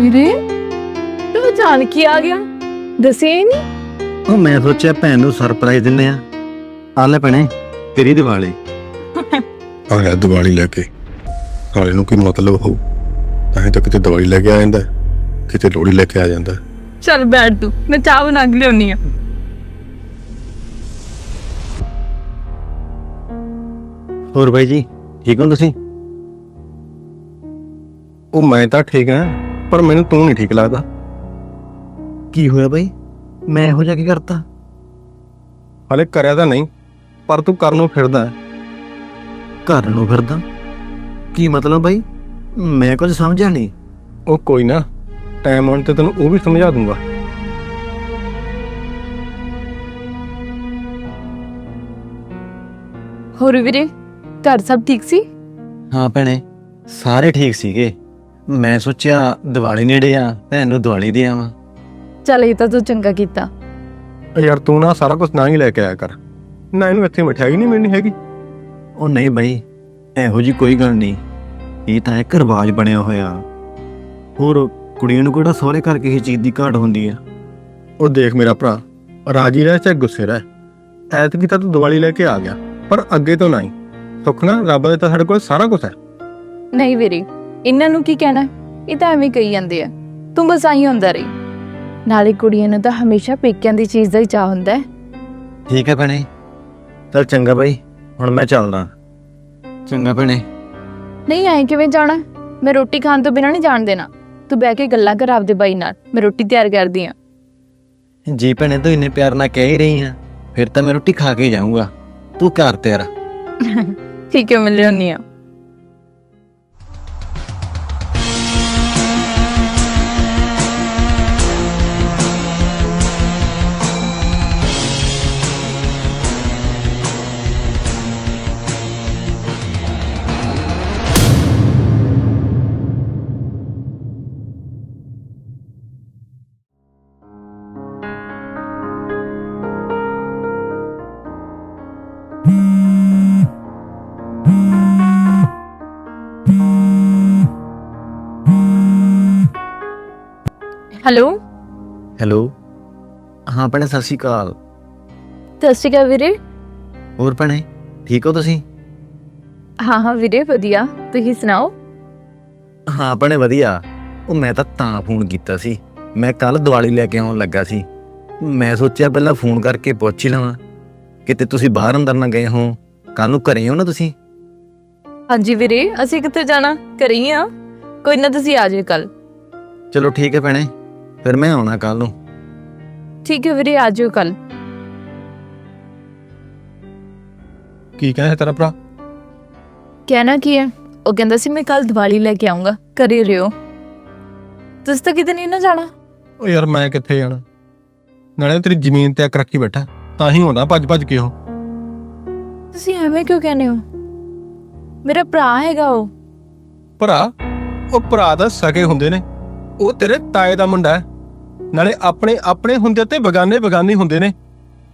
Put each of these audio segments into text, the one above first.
ਵੀਰੇ ਤੂੰ ਅਚਾਨਕ ਕੀ ਆ ਗਿਆ? ਦੱਸਿਆ ਹੀ ਨਹੀਂ। ਉਹ ਮੈਂ ਸੋਚਿਆ ਭੈਣ ਨੂੰ ਸਰਪ੍ਰਾਈਜ਼ ਦਿੰਨੇ ਆ ਆ ਲੈ ਭੈਣੇ ਤੇਰੀ ਦੀਵਾਲੀ। ਆਇਆ ਦੀਵਾਲੀ ਲੈ ਕੇ। ਸਾਲੇ ਨੂੰ ਕੀ ਮਤਲਬ ਹੋਊ? ਤਾਂ ਹੀ ਤਾਂ ਕਿਤੇ ਦੀਵਾਲੀ ਲੈ ਕੇ ਆ ਜਾਂਦਾ ਕਿਤੇ ਲੋਹੜੀ ਲੈ ਕੇ ਆ ਜਾਂਦਾ। ਚੱਲ ਬੈਠ ਤੂੰ ਮੈਂ ਚਾਹ ਬਣਾ ਕੇ ਲਿਆਉਣੀ ਆ। ਹੋਰ ਬਾਈ ਜੀ ਠੀਕ ਹੋ ਤੁਸੀਂ? ਉਹ ਮੈਂ ਤਾਂ ਠੀਕ ਹਾਂ। ਪਰ ਮੈਨੂੰ ਤੂੰ ਨਹੀਂ ਠੀਕ ਲੱਗਦਾ। ਕੀ ਹੋਇਆ ਬਾਈ? ਮੈਂ ਇਹੋ ਜਿਹਾ ਕੀ ਕਰਤਾ? ਹਲੇ ਕਰਿਆ ਤਾਂ ਨਹੀਂ ਪਰ ਤੂੰ ਕਰਨ ਨੂੰ ਫਿਰਦਾ। ਹੈ। ਘਰ ਨੂੰ ਫਿਰਦਾ? ਕੀ ਮਤਲਬ ਬਾਈ? ਮੈਂ ਕੁਝ ਸਮਝਿਆ ਨਹੀਂ। ਉਹ ਕੋਈ ਨਾ ਟਾਈਮ ਆਉਣ ਤੇ ਤੈਨੂੰ ਉਹ ਵੀ ਸਮਝਾ ਦੂੰਗਾ। ਹੋਰ ਵੀਰੇ ਘਰ ਸਭ ਠੀਕ ਸੀ? ਹਾਂ ਭੈਣੇ ਸਾਰੇ ਠੀਕ ਸੀਗੇ। ਮੈਂ ਸੋਚਿਆ ਦੀਵਾਲੀ ਨੇੜੇ ਆ ਭੈਣ ਨੂੰ ਦੀਵਾਲੀ ਦੇ ਆਵਾਂ। ਚੱਲ ਇਹ ਤਾਂ ਤੂੰ ਚੰਗਾ ਕੀਤਾ। ਯਾਰ ਤੂੰ ਨਾ ਸਾਰਾ ਕੁਝ ਨਾ ਹੀ ਲੈ ਕੇ ਆਇਆ ਕਰ। ਨਾ ਇਹਨੂੰ ਇੱਥੇ ਮਠਿਆਈ ਨਹੀਂ ਮਿਲਣੀ ਹੈਗੀ। ਉਹ ਨਹੀਂ ਬਾਈ ਇਹੋ ਜੀ ਕੋਈ ਗੱਲ ਨਹੀਂ। ਇਹ ਤਾਂ ਇੱਕ ਰਿਵਾਜ ਬਣਿਆ ਹੋਇਆ। ਹੋਰ ਕੁੜੀਆਂ ਨੂੰ ਕਿਹੜਾ ਸਹੁਰੇ ਕਰਕੇ ਇਹ ਚੀਜ਼ ਦੀ ਘਾਟ ਹੁੰਦੀ ਆ? ਉਹ ਦੇਖ ਮੇਰਾ ਭਰਾ ਰਾਜੀ ਰਹਿ ਚਾਹੇ ਗੁੱਸੇ ਰਹਿ। ਐਤਕੀ ਤਾਂ ਤੂੰ ਦੀਵਾਲੀ ਲੈ ਕੇ ਆ ਗਿਆ ਪਰ ਅੱਗੇ ਤੋਂ ਨਹੀਂ। ਸੁੱਖ ਨਾ ਰੱਬ ਦੇ ਤਾਂ ਸਾਡੇ ਕੋਲ ਸਾਰਾ ਕੁਝ ਹੈ। ਨਹੀਂ ਵੀਰੇ ਇਹਨਾਂ ਨੂੰ ਕੀ ਕਹਿਣਾ? ਇਹ ਤਾਂ ਐਵੇਂ ਕਹੀ ਜਾਂਦੇ ਆ। ਤੂੰ ਬਸ ਆਈ ਹੁੰਦਾ ਰਹੀ। ਨਾਲੇ ਕੁੜੀਆਂ ਨੂੰ ਤਾਂ ਹਮੇਸ਼ਾ ਪੇਕਿਆਂ ਦੀ ਚੀਜ਼ ਦਾ ਹੀ ਚਾਹ ਹੁੰਦਾ ਹੈ। ਠੀਕ ਹੈ ਭੈਣੇ। ਚਲ ਚੰਗਾ ਬਾਈ ਹੁਣ ਮੈਂ ਚੱਲਦਾ। ਚੰਗਾ ਭੈਣੇ। ਨਹੀਂ ਆਏ ਕਿਵੇਂ ਜਾਣਾ? ਮੈਂ ਰੋਟੀ ਖਾਣ ਤੋਂ ਬਿਨਾਂ ਨਹੀਂ ਜਾਣ ਦੇਣਾ। ਤੂੰ ਬਹਿ ਕੇ ਗੱਲਾਂ ਕਰ ਆਪਦੇ ਬਾਈ ਨਾਲ। ਮੈਂ ਰੋਟੀ ਤਿਆਰ ਕਰਦੀ ਆ। ਜੀ ਭੈਣੇ ਤੂੰ ਇੰਨੇ ਪਿਆਰ ਨਾਲ ਕਹਿ ਹੀ ਰਹੀ ਆ। ਫਿਰ ਤਾਂ ਮੈਂ ਰੋਟੀ ਖਾ ਕੇ ਜਾਊਂਗਾ। ਤੂੰ ਘਰ ਤੇਰਾ ਠੀਕ ਹੈ ਮੈਂ ਲਿਆਉਣੀ ਆ। ਹੈਲੋ ਹੈਲੋ ਹਾਂ ਭੈਣੇ ਸਤਿ ਸ਼੍ਰੀ ਅਕਾਲ। ਸਤਿ ਸ਼੍ਰੀ ਅਕਾਲ ਵੀਰੇ। ਹੋਰ ਭੈਣੇ ਠੀਕ ਹੋ ਤੁਸੀਂ? ਹਾਂ ਹਾਂ ਵੀਰੇ ਵਧੀਆ। ਤੁਸੀਂ ਸੁਣਾਓ? ਹਾਂ ਭੈਣੇ ਵਧੀਆ। ਉਹ ਮੈਂ ਤਾਂ ਤਾਂ ਫੋਨ ਕੀਤਾ ਸੀ। ਮੈਂ ਕੱਲ ਦੀਵਾਲੀ ਲੈ ਕੇ ਆਉਣ ਲੱਗਾ ਸੀ। ਮੈਂ ਸੋਚਿਆ ਪਹਿਲਾਂ ਫੋਨ ਕਰਕੇ ਪੁੱਛ ਹੀ ਲਵਾਂ। ਕਿਤੇ ਤੁਸੀਂ ਬਾਹਰ ਅੰਦਰ ਨਾ ਗਏ ਹੋ। ਕੱਲ ਨੂੰ ਘਰੇ ਹੋ ਨਾ ਤੁਸੀਂ? ਹਾਂਜੀ ਵੀਰੇ ਅਸੀਂ ਕਿੱਥੇ ਜਾਣਾ? ਘਰੇ ਹੀ ਆ। ਕੋਈ ਨਾ ਤੁਸੀਂ ਆ ਜਾਓ ਕੱਲ ਚਲੋ ਠੀਕ ਹੈ ਭੈਣੇ। ਫਿਰ ਮੈਂ ਆਉਣਾ ਕੱਲ ਨੂੰ। ਠੀਕ ਹੈ ਵੀਰੇ ਆ ਜਾਓ ਕੱਲ ਕੀ ਕਹਿੰਦਾ ਤੇਰਾ ਭਰਾ? ਕਹਿਣਾ ਕੀ ਹੈ? ਉਹ ਕਹਿੰਦਾ ਸੀ ਮੈਂ ਕੱਲ ਦੀਵਾਲੀ ਲੈ ਕੇ ਆਉਂਗਾ ਘਰੇ ਰਿਓ ਤੁਸੀਂ ਤਾਂ ਕਿਤੇ ਨਹੀਂ ਨਾ ਜਾਣਾ? ਉਹ ਯਾਰ ਮੈਂ ਕਿੱਥੇ ਜਾਣਾ? ਨਾਲੇ ਤੇਰੀ ਜ਼ਮੀਨ ਤੇ ਅੱਕ ਰੱਖੀ ਬੈਠਾ ਤਾਂ ਹੀ ਹੁੰਦਾ ਭੱਜ ਭੱਜ ਕੇ ਉਹ। ਤੁਸੀਂ ਐਵੇਂ ਕਿਉਂ ਕਹਿੰਦੇ ਹੋ? ਮੇਰਾ ਭਰਾ ਹੈਗਾ ਉਹ। ਭਰਾ? ਉਹ ਭਰਾ ਦਾ ਸਕੇ ਹੁੰਦੇ ਨੇ। ਉਹ ਤੇਰੇ ਤਾਏ ਦਾ ਮੁੰਡਾ ਹੈ। ਨਾਲੇ ਆਪਣੇ ਆਪਣੇ ਹੁੰਦੇ ਤੇ ਬਗਾਨੇ ਬਗਾਨੀ ਹੁੰਦੇ ਨੇ।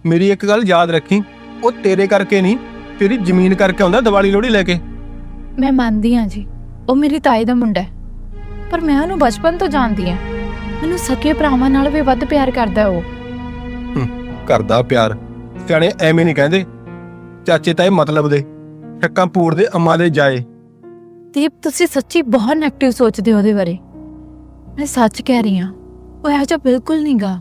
ਮੇਰੀ ਇੱਕ ਗੱਲ ਯਾਦ ਰੱਖੀ ਉਹ ਤੇਰੇ ਕਰਕੇ ਨਹੀਂ ਤੇਰੀ ਜ਼ਮੀਨ ਕਰਕੇ ਆਉਂਦਾ ਦੀਵਾਲੀ ਲੋਹੜੀ ਲੈ ਕੇ। ਮੈਂ ਮੰਨਦੀ ਹਾਂ ਜੀ ਉਹ ਮੇਰੀ ਤਾਈ ਦਾ ਮੁੰਡਾ ਹੈ। ਪਰ ਮੈਂ ਉਹਨੂੰ ਬਚਪਨ ਤੋਂ ਜਾਣਦੀ ਹਾਂ। ਮੈਨੂੰ ਸਕੇ ਭਰਾਵਾਂ ਨਾਲ ਵੀ ਵੱਧ ਪਿਆਰ ਕਰਦਾ ਉਹ। ਘਰ ਦਾ ਪਿਆਰ। ਸਿਆਣੇ ਐਵੇਂ ਨਹੀਂ ਕਹਿੰਦੇ। ਚਾਚੇ ਤਾਏ ਮਤਲਬ ਦੇ ਠੱਕਾਂ ਪੂਰ ਦੇ ਅੰਮਾ ਦੇ ਜਾਏ। ਦੀਪ ਤੁਸੀਂ ਸੱਚੀ ਬਹੁਤ ਨੈਗੇਟਿਵ ਸੋਚਦੇ ਹੋ ਉਹਦੇ ਬਾਰੇ। ਮੈਂ ਸੱਚ ਕਹਿ ਰਹੀ ਹਾਂ। ਉਹ ਇਹੋ ਜਿਹਾ ਬਿਲਕੁਲ ਨਹੀਂ ਗਾ।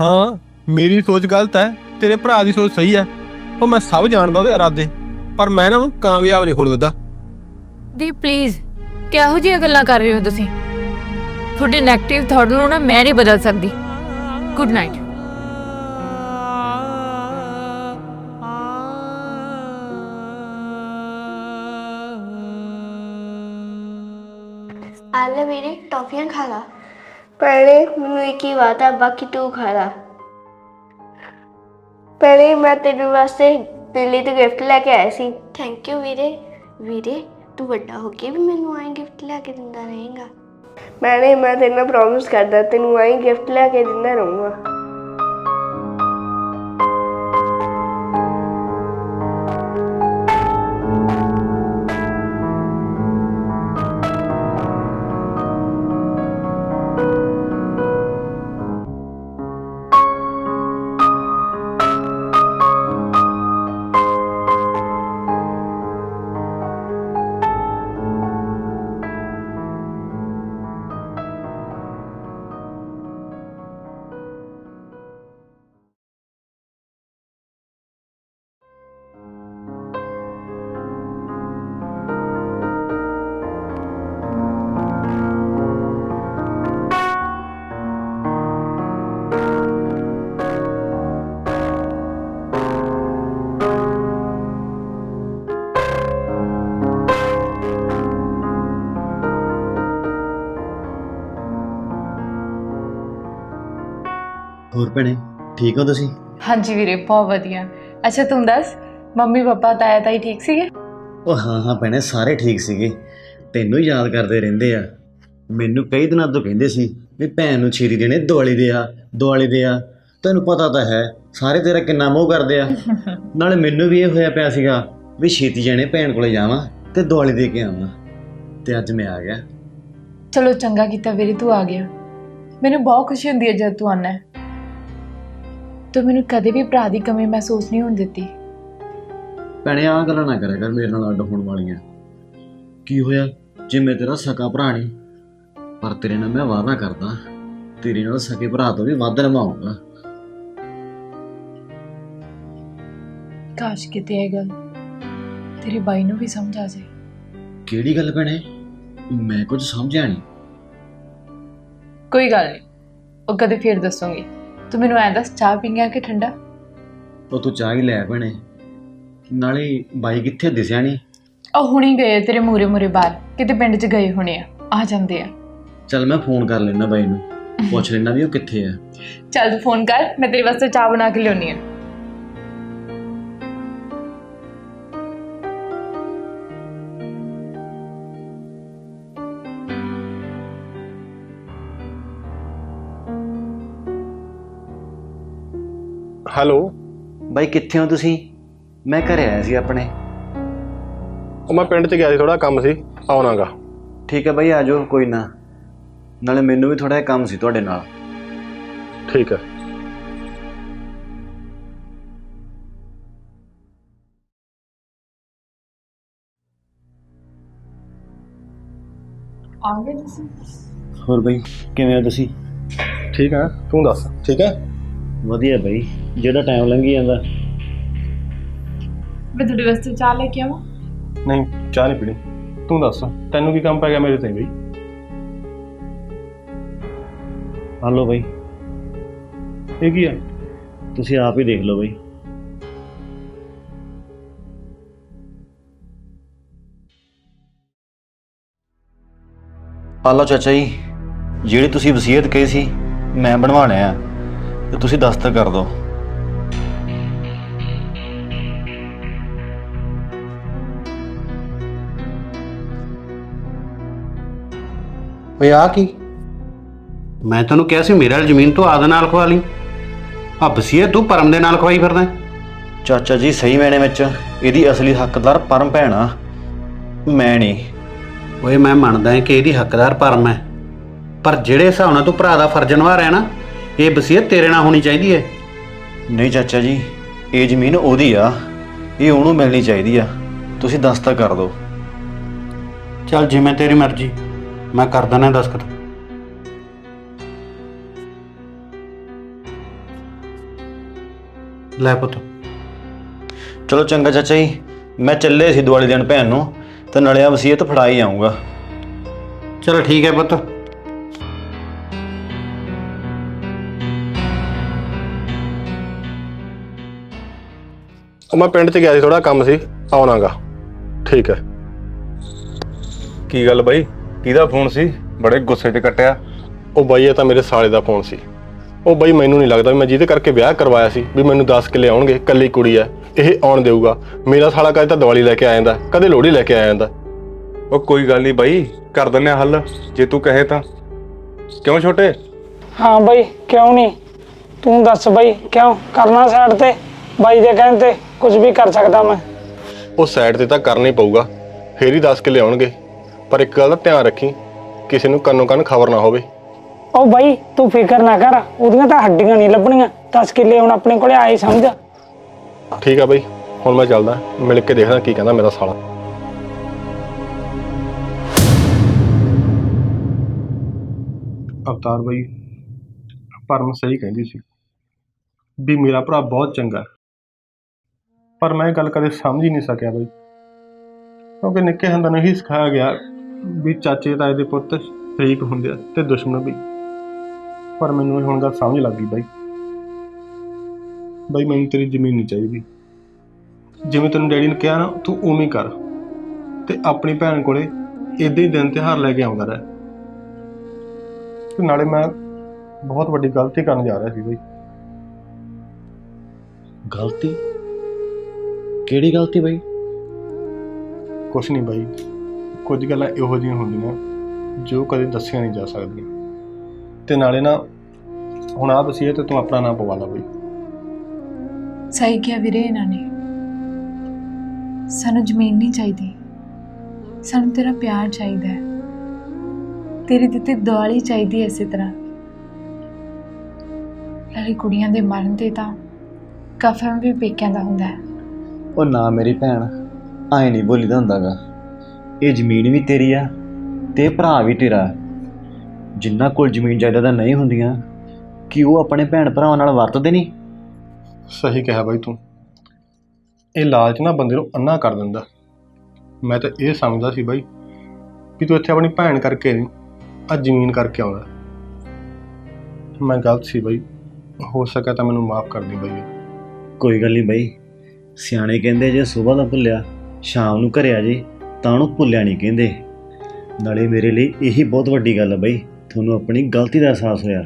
ਹਾਂ ਮੇਰੀ ਸੋਚ ਗਲਤ ਹੈ ਤੇਰੇ ਭਰਾ ਦੀ ਸੋਚ ਸਹੀ ਹੈ। ਉਹ ਮੈਂ ਸਭ ਜਾਣਦਾ ਉਹਦੇ ਇਰਾਦੇ ਪਰ ਮੈਂ ਨਾ ਉਹਨੂੰ ਕਾਮਯਾਬ ਨਹੀਂ ਹੋਣ ਦੀਪ ਪਲੀਜ਼ ਕਿਹੋ ਜਿਹੀਆਂ ਗੱਲਾਂ ਕਰ ਰਹੇ ਹੋ ਤੁਸੀਂ? ਤੁਹਾਡੇ ਨੈਗੇਟਿਵ ਥਾਟ ਨੂੰ ਨਾ ਮੈਂ ਨਹੀਂ ਬਦਲ ਸਕਦੀ। ਗੁੱਡ ਨਾਈਟ ਆ ਲੈ ਵੀਰੇ ਟੌਫੀਆਂ ਖਾ ਲਾ। ਪਹਿਲੇ ਮੈਨੂੰ ਇੱਕ ਹੀ ਹੈ ਬਾਕੀ ਤੂੰ ਖਾ ਲਾ। ਪਹਿਲੇ ਮੈਂ ਤੇਰੇ ਵਾਸਤੇ ਦਿੱਲੀ ਤੋਂ ਗਿਫਟ ਲੈ ਕੇ ਆਇਆ ਸੀ। ਥੈਂਕ ਯੂ ਵੀਰੇ। ਵੀਰੇ ਤੂੰ ਵੱਡਾ ਹੋ ਕੇ ਵੀ ਮੈਨੂੰ ਆਈ ਗਿਫਟ ਲੈ ਕੇ ਦਿੰਦਾ ਰਹੇਗਾ। ਮੈਨੇ ਮੈਂ ਤੇਰੇ ਨਾਲ ਪ੍ਰੋਮਿਸ ਕਰਦਾ ਤੈਨੂੰ ਆਈ ਗਿਫਟ ਲੈ ਕੇ ਦਿੰਦਾ ਰਹੂੰਗਾ। ਹੋਰ ਭੈਣੇ ਠੀਕ ਹੋ ਤੁਸੀਂ? ਹਾਂਜੀ ਵੀਰੇ ਬਹੁਤ ਵਧੀਆ। ਅੱਛਾ ਤੂੰ ਦੱਸ ਮੰਮੀ ਪਾਪਾ ਤਾਇਆ ਤਾਈ ਠੀਕ ਸੀਗੇ? ਉਹ ਹਾਂ ਹਾਂ ਭੈਣੇ ਸਾਰੇ ਠੀਕ ਸੀਗੇ। ਤੈਨੂੰ ਹੀ ਯਾਦ ਕਰਦੇ ਰਹਿੰਦੇ ਆ। ਮੈਨੂੰ ਕਈ ਦਿਨਾਂ ਤੋਂ ਕਹਿੰਦੇ ਸੀ ਵੀ ਭੈਣ ਨੂੰ ਛੇਰੀ ਦੇਣੇ ਦਿਵਾਲੀ ਦੇ ਆ ਦਿਵਾਲੀ ਦੇ ਆ। ਤੈਨੂੰ ਪਤਾ ਤਾਂ ਹੈ ਸਾਰੇ ਤੇਰਾ ਕਿੰਨਾ ਮੋਹ ਕਰਦੇ ਆ। ਨਾਲੇ ਮੈਨੂੰ ਵੀ ਇਹ ਹੋਇਆ ਪਿਆ ਸੀਗਾ ਵੀ ਛੇਤੀ ਜਾਣੇ ਭੈਣ ਕੋਲੇ ਜਾਵਾਂ ਤੇ ਦਿਵਾਲੀ ਦੇ ਕੇ ਆਵਾਂ। ਤੇ ਅੱਜ ਮੈਂ ਆ ਗਿਆ। ਚਲੋ ਚੰਗਾ ਕੀਤਾ ਵੀਰੇ ਤੂੰ ਆ ਗਿਆ। ਮੈਨੂੰ ਬਹੁਤ ਖੁਸ਼ੀ ਹੁੰਦੀ ਹੈ ਜਦ ਤੂੰ ਹੈ। ਤੂੰ ਮੈਨੂੰ ਕਦੇ ਵੀ ਭਰਾ ਦੀ ਕਮੀ ਮਹਿਸੂਸ ਨਹੀਂ ਹੋਣ ਦਿੱਤੀ। ਭੈਣੇ ਆਹ ਗੱਲਾਂ ਨਾ ਕਰਿਆ ਕਰ ਮੇਰੇ ਨਾਲ ਅੱਡ ਹੋਣ ਵਾਲੀਆਂ। ਕੀ ਹੋਇਆ? ਜੇ ਮੈਂ ਤੇਰਾ ਸਕਾ ਭਰਾ ਨਹੀਂ ਪਰ ਤੇਰੇ ਨਾਲ ਮੈਂ ਵਾਅਦਾ ਕਰਦਾ ਤੇਰੇ ਨਾਲ ਸਕੇ ਭਰਾ ਤੋਂ ਵੀ ਵੱਧ ਨਿਭਾਉਂਗਾ ਕਾਸ਼ ਕਿਤੇ ਇਹ ਗੱਲ ਤੇਰੇ ਬਾਈ ਨੂੰ ਵੀ ਸਮਝ ਆ ਜਾਏ। ਕਿਹੜੀ ਗੱਲ ਭੈਣੇ? ਮੈਂ ਕੁਝ ਸਮਝਿਆ ਨਹੀਂ। ਕੋਈ ਗੱਲ ਨਹੀਂ ਉਹ ਕਦੇ ਫੇਰ ਦੱਸੂਗੀ। ਤੂੰ ਮੈਨੂੰ ਐਂ ਦੱਸ ਚਾਹ ਪੀਂਗਾ ਕਿ ਠੰਡਾ? ਉਹ ਤੂੰ ਚਾਹ ਹੀ ਲੈ ਭੈਣੇ। ਨਾਲੇ ਬਾਈ ਕਿੱਥੇ ਦਿਸਿਆ ਨਹੀਂ ਉਹ ਹੁਣੀ ਗਏ ਤੇਰੇ ਮੂਰੇ ਮੂਰੇ ਬਾਹਰ ਕਿਤੇ ਪਿੰਡ 'ਚ ਗਏ ਹੋਣੇ ਆ ਆ ਜਾਂਦੇ ਆ। ਚੱਲ ਮੈਂ ਫੋਨ ਕਰ ਲੈਣਾ ਬਾਈ ਨੂੰ ਪੁੱਛ ਲੈਣਾ ਵੀ ਉਹ ਕਿੱਥੇ ਆ। ਚੱਲ ਤੂੰ ਫੋਨ ਕਰ ਮੈਂ ਤੇਰੇ ਵਾਸਤੇ ਚਾਹ ਬਣਾ ਕੇ ਲਿਆਉਣੀ ਆ। ਹੈਲੋ। ਬਾਈ ਕਿੱਥੇ ਹੋ ਤੁਸੀਂ? ਮੈਂ ਘਰੇ ਆਇਆ ਸੀ ਆਪਣੇ। ਉਹ ਮੈਂ ਪਿੰਡ 'ਚ ਗਿਆ ਸੀ ਥੋੜਾ ਕੰਮ ਸੀ ਆਉਣਾਗਾ। ਠੀਕ ਹੈ ਬਾਈ ਆ ਜਾਓ ਕੋਈ ਨਾ। ਨਾਲੇ ਮੈਨੂੰ ਵੀ ਥੋੜਾ ਜਿਹਾ ਕੰਮ ਸੀ ਤੁਹਾਡੇ ਨਾਲ। ਠੀਕ ਹੈ। ਆ ਗਏ ਤੁਸੀਂ? ਹੋਰ ਬਾਈ ਕਿਵੇਂ ਹੋ ਤੁਸੀਂ? ਠੀਕ ਹੈ ਤੂੰ ਦੱਸ ਠੀਕ ਹੈ? ਵਧੀਆ ਬਾਈ। ਜਿਹੜਾ ਟਾਈਮ ਲੰਘੀ ਜਾਂਦਾ। ਮੈਂ ਤੁਹਾਡੇ ਵਾਸਤੇ ਚਾਹ ਲੈ ਕੇ ਆਵਾਂ? ਨਹੀਂ ਚਾਹ ਨਹੀਂ ਪੀਣੀ। ਤੂੰ ਦੱਸ ਤੈਨੂੰ ਕੀ ਕੰਮ ਪੈ ਗਿਆ ਮੇਰੇ ਤੇ ਬਈ? ਹਲੋ ਬਾਈ। ਇਹ ਕੀ ਆ? ਤੁਸੀਂ ਆਪ ਹੀ ਦੇਖ ਲਓ ਬਾਈ। ਹਾਲੋ ਚਾਚਾ ਜੀ ਜਿਹੜੀ ਤੁਸੀਂ ਵਸੀਅਤ ਕਹੀ ਸੀ ਮੈਂ ਬਣਵਾਣਾ ਆ ਤੇ ਤੁਸੀਂ ਦਸਤਖਤ ਕਰ ਦਿਓ। ਓਏ ਆ ਕੀ? ਮੈਂ ਤੈਨੂੰ ਕਿਹਾ ਸੀ ਮੇਰੇ ਵਾਲੀ ਜ਼ਮੀਨ ਤੂੰ ਆਦ ਨਾਲ ਖਵਾ ਲਈ। ਆ ਬਸੀਏ ਤੂੰ ਪਰਮ ਦੇ ਨਾਲ ਖਵਾਈ ਫਿਰਦਾ ਹੈ। ਚਾਚਾ ਜੀ ਸਹੀ ਮੈਨੇ ਵਿੱਚ ਇਹਦੀ ਅਸਲੀ ਹੱਕਦਾਰ ਪਰਮ ਭੈਣ ਆ। ਮੈਂ ਨਹੀਂ। ਓਏ ਮੈਂ ਮੰਨਦਾ ਹਾਂ ਕਿ ਇਹਦੀ ਹੱਕਦਾਰ ਪਰਮ ਹੈ। ਪਰ ਜਿਹੜੇ ਹਿਸਾਬ ਨਾਲ ਤੂੰ ਭਰਾ ਦਾ ਫਰਜ਼ ਨਿਭਾ ਰਿਹਾ ਨਾ ਇਹ ਬਸੀਅਤ ਤੇਰੇ ਨਾਲ ਹੋਣੀ ਚਾਹੀਦੀ ਹੈ। ਨਹੀਂ ਚਾਚਾ ਜੀ ਇਹ ਜ਼ਮੀਨ ਉਹਦੀ ਆ। ਇਹ ਉਹਨੂੰ ਮਿਲਣੀ ਚਾਹੀਦੀ ਆ। ਤੁਸੀਂ ਦਸਤਖਤ ਕਰ ਦਿਓ। ਚੱਲ ਜਿਵੇਂ ਤੇਰੀ ਮਰਜ਼ੀ। ਮੈਂ ਕਰ ਦਿੰਦਾ ਦਸਖਤ। ਲੈ ਪੁੱਤ। ਚਲੋ ਚੰਗਾ ਚਾਚਾ ਜੀ ਮੈਂ ਚੱਲੇ ਸੀ ਦਿਵਾਲੀ ਦੇਣ ਭੈਣ ਨੂੰ ਤੇ ਨਲਿਆ ਵਸੀਅਤ ਫੜਾਈ ਆਉਂਗਾ ਚਲ ਠੀਕ ਹੈ ਪੁੱਤ। ਉਹ ਮੈਂ ਪਿੰਡ 'ਚ ਗਿਆ ਸੀ ਥੋੜਾ ਕੰਮ ਸੀ ਆਉਣਾਗਾ। ਠੀਕ ਹੈ। ਕੀ ਗੱਲ ਬਾਈ? ਕਿਹਦਾ ਫੋਨ ਸੀ? ਬੜੇ ਗੁੱਸੇ 'ਚ ਕੱਟਿਆ। ਉਹ ਬਾਈ ਇਹ ਤਾਂ ਮੇਰੇ ਸਾਲੇ ਦਾ ਫੋਨ ਸੀ। ਉਹ ਬਾਈ ਮੈਨੂੰ ਨਹੀਂ ਲੱਗਦਾ ਵੀ ਮੈਂ ਜਿਹਦੇ ਕਰਕੇ ਵਿਆਹ ਕਰਵਾਇਆ ਸੀ ਵੀ ਮੈਨੂੰ 10 ਕਿੱਲੇ ਆਉਣਗੇ ਕੱਲੀ ਕੁੜੀ ਐ ਇਹ ਆਉਣ ਦੇਊਗਾ। ਮੇਰਾ ਸਾਲਾ ਕਦੇ ਤਾਂ ਦੀਵਾਲੀ ਲੈ ਕੇ ਆ ਜਾਂਦਾ ਕਦੇ ਲੋਹੜੀ ਲੈ ਕੇ ਆ ਜਾਂਦਾ। ਉਹ ਕੋਈ ਗੱਲ ਨਹੀਂ ਬਾਈ ਕਰ ਦਿੰਨੇ ਆ ਹੱਲ ਜੇ ਤੂੰ ਕਹੇ ਤਾਂ। ਕਿਉਂ ਛੋਟੇ? ਹਾਂ ਬਈ ਕਿਉਂ ਨਹੀਂ? ਤੂੰ ਦੱਸ ਬਈ ਕਿਉਂ? ਕਰਨਾ ਸਾਈਡ ਤੇ? ਬਾਈ ਦੇ ਕਹਿਣ ਤੇ ਕੁਝ ਵੀ ਕਰ ਸਕਦਾ ਮੈਂ। ਉਹ ਸਾਈਡ ਤੇ ਤਾਂ ਕਰਨਾ ਹੀ ਪਊਗਾ। ਫੇਰ ਹੀ 10 ਕਿੱਲੇ ਆਉਣਗੇ। ਪਰ ਇੱਕ ਗੱਲ ਦਾ ਧਿਆਨ ਰੱਖੀ ਕਿਸੇ ਨੂੰ ਕੰਨੋਂ ਕੰਨ ਖਬਰ ਨਾ ਹੋਵੇ। ਉਹ ਬਾਈ ਤੂੰ ਫਿਕਰ ਨਾ ਕਰ ਉਹਦੀਆਂ ਤਾਂ ਹੱਡੀਆਂ ਨਹੀਂ ਲੱਭਣੀਆਂ। 10 ਕਿੱਲੇ ਹੁਣ ਆਪਣੇ ਕੋਲੇ ਆਏ ਸਮਝ? ਠੀਕ ਆ ਬਾਈ ਹੁਣ ਮੈਂ ਚੱਲਦਾ ਮਿਲ ਕੇ ਦੇਖਦਾ ਕੀ ਕਹਿੰਦਾ ਮੇਰਾ ਸਾਲਾ। ਅਵਤਾਰ ਬਾਈ ਪਰਮ ਸਹੀ ਕਹਿੰਦੀ ਸੀ ਵੀ ਮੇਰਾ ਭਰਾ ਬਹੁਤ ਚੰਗਾ। ਪਰ ਮੈਂ ਇਹ ਗੱਲ ਕਦੇ ਸਮਝ ਹੀ ਨਹੀਂ ਸਕਿਆ ਬਾਈ। ਕਿਉਂਕਿ ਨਿੱਕੇ ਹੁੰਦੇ ਨੂੰ ਹੀ ਸਿਖਾਇਆ ਗਿਆ ਵੀ ਚਾਚੇ ਤਾਏ ਦੇ ਪੁੱਤ ਸ਼ਰੀਕ ਹੁੰਦੇ ਆ ਤੇ ਦੁਸ਼ਮਣ ਵੀ। ਪਰ ਮੈਨੂੰ ਇਹ ਹੁਣ ਗੱਲ ਸਮਝ ਲੱਗ ਗਈ ਬਾਈ। ਬਾਈ ਮੈਨੂੰ ਤੇਰੀ ਜ਼ਮੀਨ ਨਹੀਂ ਚਾਹੀਦੀ। ਜਿਵੇਂ ਤੈਨੂੰ ਡੈਡੀ ਨੇ ਕਿਹਾ ਨਾ ਤੂੰ ਉਵੇਂ ਕਰ। ਤੇ ਆਪਣੀ ਭੈਣ ਕੋਲੇ ਇਦਾਂ ਹੀ ਦਿਨ ਤਿਉਹਾਰ ਲੈ ਕੇ ਆਉਂਦਾ ਰਹਿ। ਤੇ ਨਾਲੇ ਮੈਂ ਬਹੁਤ ਵੱਡੀ ਗਲਤੀ ਕਰਨ ਜਾ ਰਿਹਾ ਸੀ ਬਈ। ਗਲਤੀ? ਕਿਹੜੀ ਗਲਤੀ ਬਈ? ਕੁਛ ਨਹੀਂ ਬਾਈ। ਕੁਝ ਗੱਲਾਂ ਇਹੋ ਜਿਹੀਆਂ ਹੁੰਦੀਆਂ ਜੋ ਕਦੇ ਦੱਸੀਆਂ ਨਹੀਂ ਜਾ ਸਕਦੀਆਂ। ਤੇ ਨਾਲੇ ਨਾ ਹੁਣ ਆ ਵਸੀਅਤ ਤੇ ਤੂੰ ਆਪਣਾ ਨਾਂ ਪਵਾ ਲਾ ਬਈ। ਸਹੀ ਕਿਹਾ ਵੀਰੇ ਇਹਨਾਂ ਨੇ। ਸਾਨੂੰ ਜ਼ਮੀਨ ਨਹੀਂ ਚਾਹੀਦੀ। ਸਾਨੂੰ ਤੇਰਾ ਪਿਆਰ ਚਾਹੀਦਾ ਹੈ। ਤੇਰੀ ਦਿੱਤੀ ਦਿਵਾਲੀ ਚਾਹੀਦੀ ਹੈ ਇਸੇ ਤਰ੍ਹਾਂ। ਨਾਲੇ ਕੁੜੀਆਂ ਦੇ ਮਰਨ ਤੇ ਤਾਂ ਕਫਨ ਵੀ ਪੇਕਿਆਂ ਦਾ ਹੁੰਦਾ ਹੈ। ਉਹ ਨਾ ਮੇਰੀ ਭੈਣ ਐ ਨਹੀਂ ਬੋਲੀਦਾ ਹੁੰਦਾਗਾ। ਇਹ ਜ਼ਮੀਨ ਵੀ ਤੇਰੀ ਆ ਤੇ ਭਰਾ ਵੀ ਤੇਰਾ। ਜਿੰਨਾ ਕੋਲ ਜ਼ਮੀਨ ਜਾਇਦਾਦਾਂ ਨਹੀਂ ਹੁੰਦੀਆਂ ਕਿ ਉਹ ਆਪਣੇ ਭੈਣ ਭਰਾਵਾਂ ਨਾਲ ਵਰਤਦੇ ਨਹੀਂ? ਸਹੀ ਕਿਹਾ ਬਾਈ ਤੂੰ। ਇਹ ਲਾਲਚ ਨਾ ਬੰਦੇ ਨੂੰ ਅੰਨਾ ਕਰ ਦਿੰਦਾ। ਮੈਂ ਤਾਂ ਇਹ ਸਮਝਦਾ ਸੀ ਬਾਈ ਵੀ ਤੂੰ ਇੱਥੇ ਆਪਣੀ ਭੈਣ ਕਰਕੇ ਨਹੀਂ ਆ ਜ਼ਮੀਨ ਕਰਕੇ ਆਉਂਦਾ। ਮੈਂ ਗਲਤ ਸੀ ਬਾਈ। ਹੋ ਸਕਿਆ ਤਾਂ ਮੈਨੂੰ ਮਾਫ ਕਰ ਦੇ ਬਾਈ। ਕੋਈ ਗੱਲ ਨਹੀਂ ਬਈ। ਸਿਆਣੇ ਕਹਿੰਦੇ ਜੇ ਸਵੇਰ ਦਾ ਭੁੱਲਿਆ ਸ਼ਾਮ ਨੂੰ ਘਰੇ ਆ ਜੇ। ਤਾਂ ਉਹਨੂੰ ਭੁੱਲਿਆ ਨਹੀਂ ਕਹਿੰਦੇ। ਨਾਲੇ ਮੇਰੇ ਲਈ ਇਹੀ ਬਹੁਤ ਵੱਡੀ ਗੱਲ ਹੈ ਬਈ ਤੁਹਾਨੂੰ ਆਪਣੀ ਗਲਤੀ ਦਾ ਅਹਿਸਾਸ ਹੋਇਆ।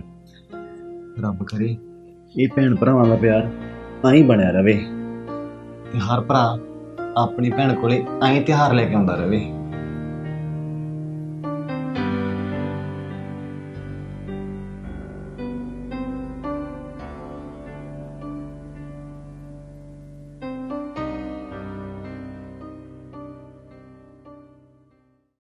ਰੱਬ ਕਰੇ। ਇਹ ਭੈਣ ਭਰਾਵਾਂ ਦਾ ਪਿਆਰ ਐਂ ਬਣਿਆ ਰਵੇ। ਤੇ ਹਰ ਭਰਾ ਆਪਣੀ ਭੈਣ ਕੋਲੇ ਐਂ ਤਿਉਹਾਰ ਲੈ ਕੇ ਆਉਂਦਾ ਰਵੇ।